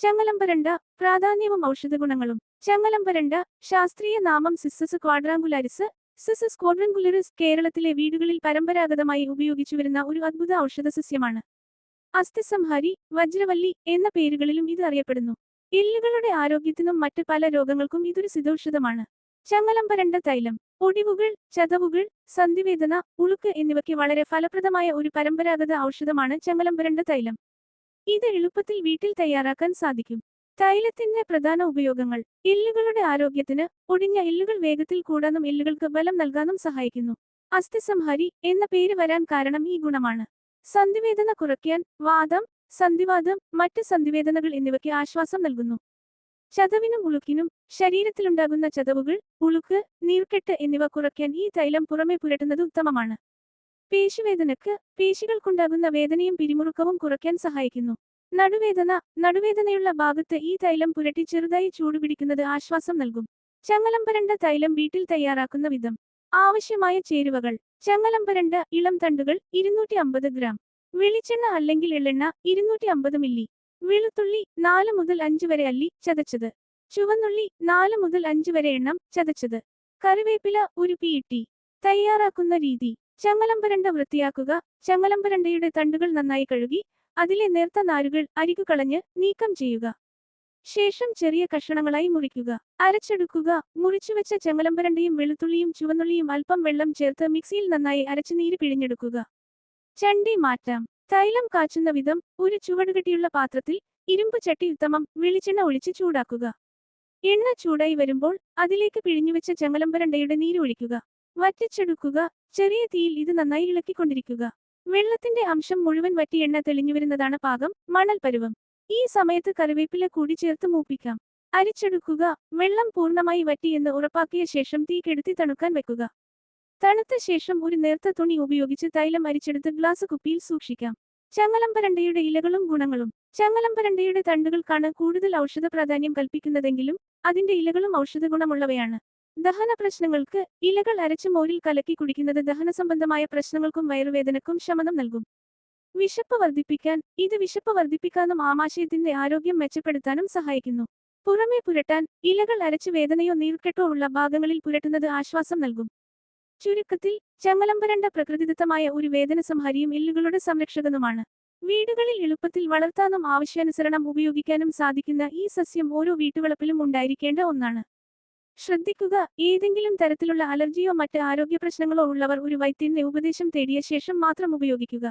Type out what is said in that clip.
ചങ്ങലമ്പരണ്ട പ്രാധാന്യവും ഔഷധഗുണങ്ങളും. ചങ്ങലമ്പരണ്ട ശാസ്ത്രീയ നാമം സിസ്സസ് ക്വാഡ്രാങ്കുലാരിസ്. സിസസ് ക്വാഡ്രങ്കുലറിസ് കേരളത്തിലെ വീടുകളിൽ പരമ്പരാഗതമായി ഉപയോഗിച്ചു വരുന്ന ഒരു അദ്ഭുത ഔഷധസസ്യമാണ്. അസ്ഥിസംഹാരി വജ്രവല്ലി എന്ന പേരുകളിലും ഇത് അറിയപ്പെടുന്നു. എല്ലുകളുടെ ആരോഗ്യത്തിനും മറ്റ് പല രോഗങ്ങൾക്കും ഇതൊരു സിതൌഷധമാണ് ചങ്ങലമ്പരണ്ട തൈലം ഒടിവുകൾ ചതവുകൾ സന്ധിവേദന ഉളുക്ക് എന്നിവയ്ക്ക് വളരെ ഫലപ്രദമായ ഒരു പരമ്പരാഗത ഔഷധമാണ് ചങ്ങലമ്പരണ്ട തൈലം. ഇത് എളുപ്പത്തിൽ വീട്ടിൽ തയ്യാറാക്കാൻ സാധിക്കും. തൈലത്തിന്റെ പ്രധാന ഉപയോഗങ്ങൾ. എല്ലുകളുടെ ആരോഗ്യത്തിന് ഒടിഞ്ഞ എല്ലുകൾ വേഗത്തിൽ കൂടാനും എല്ലുകൾക്ക് ബലം നൽകാനും സഹായിക്കുന്നു. അസ്ഥിസംഹാരി എന്ന പേര് വരാൻ കാരണം ഈ ഗുണമാണ്. സന്ധിവേദന കുറയ്ക്കാൻ വാദം സന്ധിവാദം മറ്റ് സന്ധിവേദനകൾ എന്നിവയ്ക്ക് ആശ്വാസം നൽകുന്നു. ചതവിനും ഉളുക്കിനും ശരീരത്തിലുണ്ടാകുന്ന ചതവുകൾ ഉളുക്ക് നീർക്കെട്ട് എന്നിവ കുറയ്ക്കാൻ ഈ തൈലം പുറമെ പുരട്ടുന്നത് ഉത്തമമാണ്. പേശിവേദനക്ക് പേശികൾക്കുണ്ടാകുന്ന വേദനയും പിരിമുറുക്കവും കുറയ്ക്കാൻ സഹായിക്കുന്നു. നടുവേദന നടുവേദനയുള്ള ഭാഗത്ത് ഈ തൈലം പുരട്ടി ചെറുതായി ചൂടുപിടിക്കുന്നത് ആശ്വാസം നൽകും. ചങ്ങലമ്പരണ്ട തൈലം വീട്ടിൽ തയ്യാറാക്കുന്ന വിധം. ആവശ്യമായ ചേരുവകൾ. ചങ്ങലമ്പരണ്ട ഇളം തണ്ടുകൾ ഇരുന്നൂറ്റി അമ്പത് ഗ്രാം. വെളിച്ചെണ്ണ അല്ലെങ്കിൽ എള്ളെണ്ണ ഇരുന്നൂറ്റി അമ്പത് മില്ലി. വെളുത്തുള്ളി നാല് മുതൽ അഞ്ച് വരെ അല്ലി ചതച്ചത്. ചുവന്നുള്ളി നാല് മുതൽ അഞ്ച് വരെ എണ്ണം ചതച്ചത്. കറിവേപ്പില ഒരു പീട്ടി തയ്യാറാക്കുന്ന രീതി. ചങ്ങലമ്പരണ്ട വൃത്തിയാക്കുക. ചങ്ങലമ്പരണ്ടയുടെ തണ്ടുകൾ നന്നായി കഴുകി അതിലെ നേർത്ത നാരുകൾ അരികു കളഞ്ഞ് നീക്കം ചെയ്യുക. ശേഷം ചെറിയ കഷണങ്ങളായി മുറിക്കുക. അരച്ചെടുക്കുക. മുറിച്ചുവെച്ച ചെങ്ങലമ്പരണ്ടയും വെളുത്തുള്ളിയും ചുവന്നുള്ളിയും അല്പം വെള്ളം ചേർത്ത് മിക്സിയിൽ നന്നായി അരച്ച് നീര് പിഴിഞ്ഞെടുക്കുക. ചണ്ടി മാറ്റാം. തൈലം കാച്ചുന്ന വിധം ഒരു ചുവടുകെട്ടിയുള്ള പാത്രത്തിൽ ഇരുമ്പ് ചട്ടി ഉത്തമം വെളിച്ചെണ്ണ ഒഴിച്ച് ചൂടാക്കുക. എണ്ണ ചൂടായി വരുമ്പോൾ അതിലേക്ക് പിഴിഞ്ഞുവെച്ച ചെങ്ങലമ്പരണ്ടയുടെ നീര് ഒഴിക്കുക. വറ്റിച്ചെടുക്കുക. ചെറിയ തീയിൽ ഇത് നന്നായി ഇളക്കിക്കൊണ്ടിരിക്കുക. വെള്ളത്തിന്റെ അംശം മുഴുവൻ വറ്റി എണ്ണ തെളിഞ്ഞുവരുന്നതാണ് പാകം മണൽ പരുവം. ഈ സമയത്ത് കറിവേപ്പില കൂടി ചേർത്ത് മൂപ്പിക്കാം. അരിച്ചെടുക്കുക. വെള്ളം പൂർണമായി വറ്റി എന്ന് ഉറപ്പാക്കിയ ശേഷം തീ കെടുത്തി തണുക്കാൻ വെക്കുക. തണുത്ത ശേഷം ഒരു നേർത്ത തുണി ഉപയോഗിച്ച് തൈലം അരിച്ചെടുത്ത് ഗ്ലാസ് കുപ്പിയിൽ സൂക്ഷിക്കാം. ചങ്ങലമ്പരണ്ടയുടെ ഇലകളും ഗുണങ്ങളും. ചങ്ങലമ്പരണ്ടയുടെ തണ്ടുകൾക്കാണ് കൂടുതൽ ഔഷധ പ്രാധാന്യം കൽപ്പിക്കുന്നതെങ്കിലും അതിന്റെ ഇലകളും ഔഷധ ഗുണമുള്ളവയാണ്. ദഹന പ്രശ്നങ്ങൾക്ക് ഇലകൾ അരച്ച് മോരിൽ കലക്കി കുടിക്കുന്നത് ദഹന സംബന്ധമായ പ്രശ്നങ്ങൾക്കും വയറുവേദനക്കും ശമനം നൽകും. വിശപ്പ് വർദ്ധിപ്പിക്കാൻ ഇത് വിശപ്പ് വർദ്ധിപ്പിക്കാനും ആമാശയത്തിന്റെ ആരോഗ്യം മെച്ചപ്പെടുത്താനും സഹായിക്കുന്നു. പുറമേ പുരട്ടാൻ ഇലകൾ അരച്ച് വേദനയോ നീർക്കെട്ടോ ഉള്ള ഭാഗങ്ങളിൽ പുരട്ടുന്നത് ആശ്വാസം നൽകും. ചുരുക്കത്തിൽ ചങ്ങലമ്പരണ്ട പ്രകൃതിദത്തമായ ഒരു വേദന സംഹാരിയും എല്ലുകളുടെ സംരക്ഷകനുമാണ്. വീടുകളിൽ എളുപ്പത്തിൽ വളർത്താനും ആവശ്യാനുസരണം ഉപയോഗിക്കാനും സാധിക്കുന്ന ഈ സസ്യം ഓരോ വീട്ടുവളപ്പിലും ഉണ്ടായിരിക്കേണ്ട ഒന്നാണ്. ശ്രദ്ധിക്കുക. ഏതെങ്കിലും തരത്തിലുള്ള അലർജിയോ മറ്റ് ആരോഗ്യ പ്രശ്നങ്ങളോ ഉള്ളവർ ഒരു വൈദ്യന്റെ ഉപദേശം തേടിയ ശേഷം മാത്രം ഉപയോഗിക്കുക.